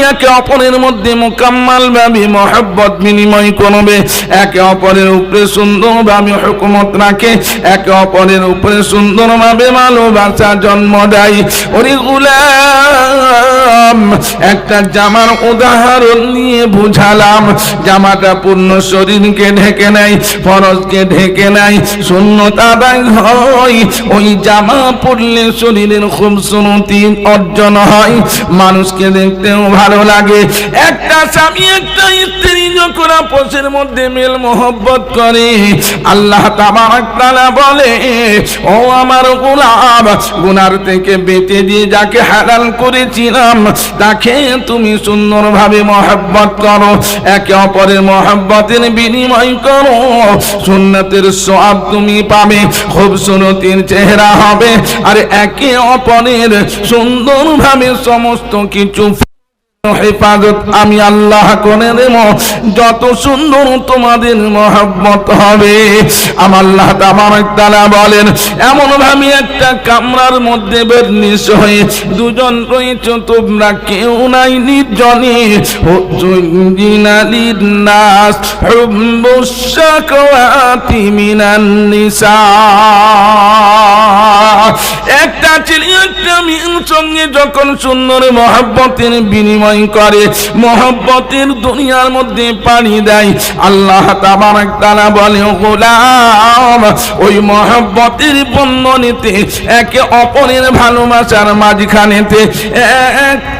একটা অপরের মধ্যে মোকাম্মাল ভাবে মহব্বত বিনিময় করবে। একে অপরের উপরে সুন্দর ভাবে হুকুমত রাখে। একে অপরের উপরে সুন্দর ভাবে ভালোবাসা জন্ম দেয়। ওরে গুলাম! একটা জামার উদাহরণ নিয়ে বুঝালাম। জামাটা পূর্ণ শরীরকে ঢেকে নেয়, ফরজকে ঢেকে নেয় শূন্যতা আদায় হয়। ওই জামা পরলে শরীরের খুব সুনতি অর্জন হয়। মানুষকে দেখতেও ভালো লাগে। একটা স্বামী, একটা স্ত্রী যখন আপোষের মধ্যে মেল মোহব্বত করে, আল্লাহ তাবারাক বলে, ও আমার গোলাম, গুনার থেকে বেঁচে দিয়ে যাকে হালাল করেছিলাম, তাকে তুমি সুন্দর ভাবে মহাব্বত করো, একে অপরের মহাব্বতের বিনিময় করো। সুন্নতের সব তুমি পাবে খুব সুনতির চেহারা হবে। আর একে অপরের সুন্দর ভাবে সমস্ত কিছু হেফাজত আমি আল্লাহ করে দেব যত সুন্দর তোমাদের মহাব্বত হবে। আমার আল্লাহ তাআলা বলেন, এমন ভাবে একটা কামরার মধ্যে বেরনিস হয়ে দুজন রয়েছে, তোমরা কেউ নাই নির্জনে। নাস মিনান নিসা। একটা ছেলে, একটা মেয়ের সঙ্গে যখন সুন্দর মহাব্বতের বিনিময় করে, মহাব্বতের দুনিয়ার মধ্যে পানি দেয়, আল্লাহ তাবারাক তারা বলে "ও গোলাম, ওই মহাব্বতের বন্ধনীতে, একে অপরের ভালোবাসার মাঝখানেতে, এক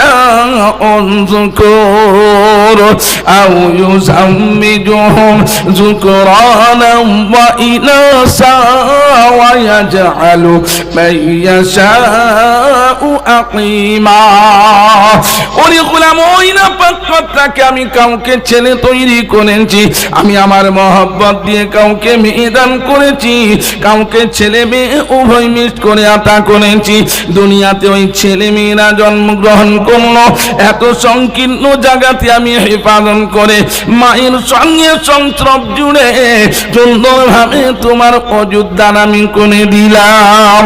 يشاء الذكور أو يزوجهم ذكرانا وإناثا ويجعل من يشاء أقيما ওরে গোলাম ওই না পাত্রটাকে আমি কাউকে ছেলে তৈরি করেছি আমি আমার মহব্বত দিয়ে কাউকে মেয়ে দান করেছি কাউকে ছেলে মেয়ে উভয় মিস করে আতা করেছি দুনিয়াতে ওই ছেলে মেয়েরা জন্মগ্রহণ করল এত সংকীর্ণ জায়গাতে আমি হেফাজত করে মায়ের সঙ্গে সংস্রব জুড়ে সুন্দরভাবে তোমার অযোধ্যান আমি করে দিলাম।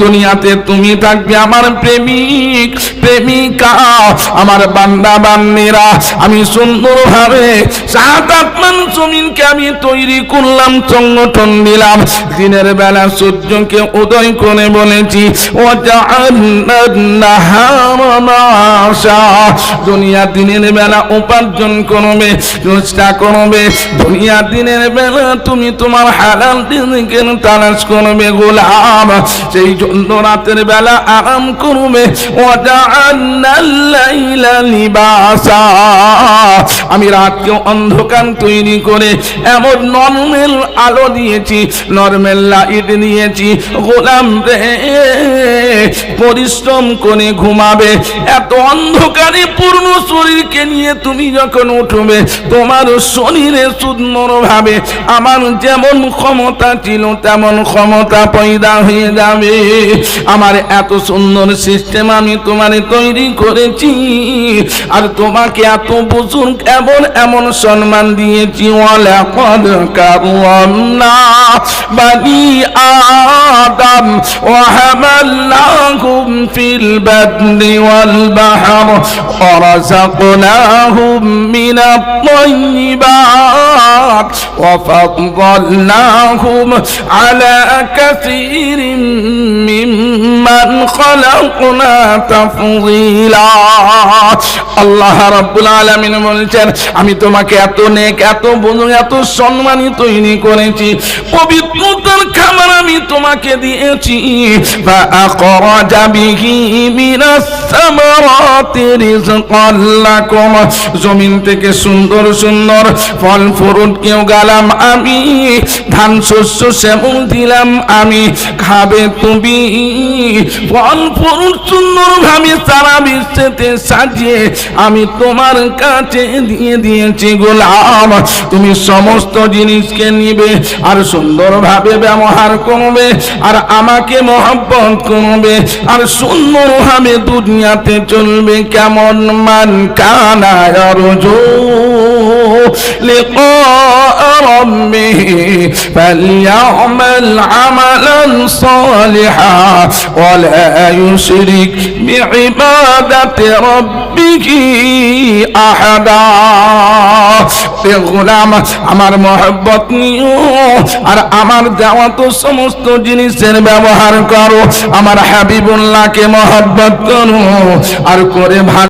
দুনিয়াতে তুমি থাকবে আমার প্রেমিক, প্রেমিকা। আমার বান্দা বান্দিরা আমি সুন্দরভাবে আত্মান জমিনকে আমি তৈরি করলাম, সংগঠন দিলাম। দিনের বেলা সূর্যকে উদয় করে বলেছি, দুনিয়া দিনের বেলা উপার্জন করবে চেষ্টা করবে। দুনিয়া দিনের বেলা তুমি তোমার হালাল দিনকে তালাশ করবে, গোলাম। সেই জন্য রাতের বেলা আরাম করবে। লিবাসা। আমি রাতকে অন্ধকার তৈরি করে এমন নর্মেল আলো দিয়েছি, নর্মেল লাইট দিয়েছি গোলাম রে, পরিশ্রম করে ঘুমাবে। এত অন্ধকারে পূর্ণ শরীরকে নিয়ে তুমি যখন উঠবে, তোমার শরীরে সুন্দর ভাবে আমার যেমন ক্ষমতা ছিল, তেমন ক্ষমতা পয়দা হয়ে যাবে। আমার এত সুন্দর সিস্টেম আমি তোমার তৈরি করেছি, আর তোমাকে এত বুজুর্গ, এমন এমন সম্মান দিয়েছি ولقد كرمنا بني آدم وحملناهم في البدن والبحر ورزقناهم من الطيبات وفضلناهم على كثير মিম্মান খালাকনা আল্লাহ রাব্বুল আলামিন বলছেন, আমি তোমাকে এত নেক, এত বন্ধু এত সম্মানিত তৈরি করেছি। পবিত্রতার খাবার আমি আমি তোমাকে দিয়েছি فأخرج به من الثمرات رزقا لكم জমিন থেকে সুন্দর সুন্দর ফল ফ্রুট কেউ গালাম আমি ধান শস্য শ্যামল দিলাম আমি খাবে তুমি ফল ফ্রুট সুন্দর ভাবে সারা বিশ্বেতে সাজিয়ে আমি তোমার কাছে দিয়ে দিয়েছি গোলাম তুমি সমস্ত জিনিসকে নিবে আর সুন্দরভাবে ব্যবহার করবে আর আমাকে মহব্বত করবে আর সুন্দরভাবে দুনিয়াতে চলবে কেমন মান কানায় রজু لقاء ربه فليعمل عملا صالحا ولا يشرك بعبادة ربه به আহাদা। গোলাম, আমার মহব্বত নিও, আর আমার দেওয়া তো সমস্ত জিনিসের ব্যবহার করো। আমার হাবিবুল্লাহকে মহব্বত করো, আর করে ভালো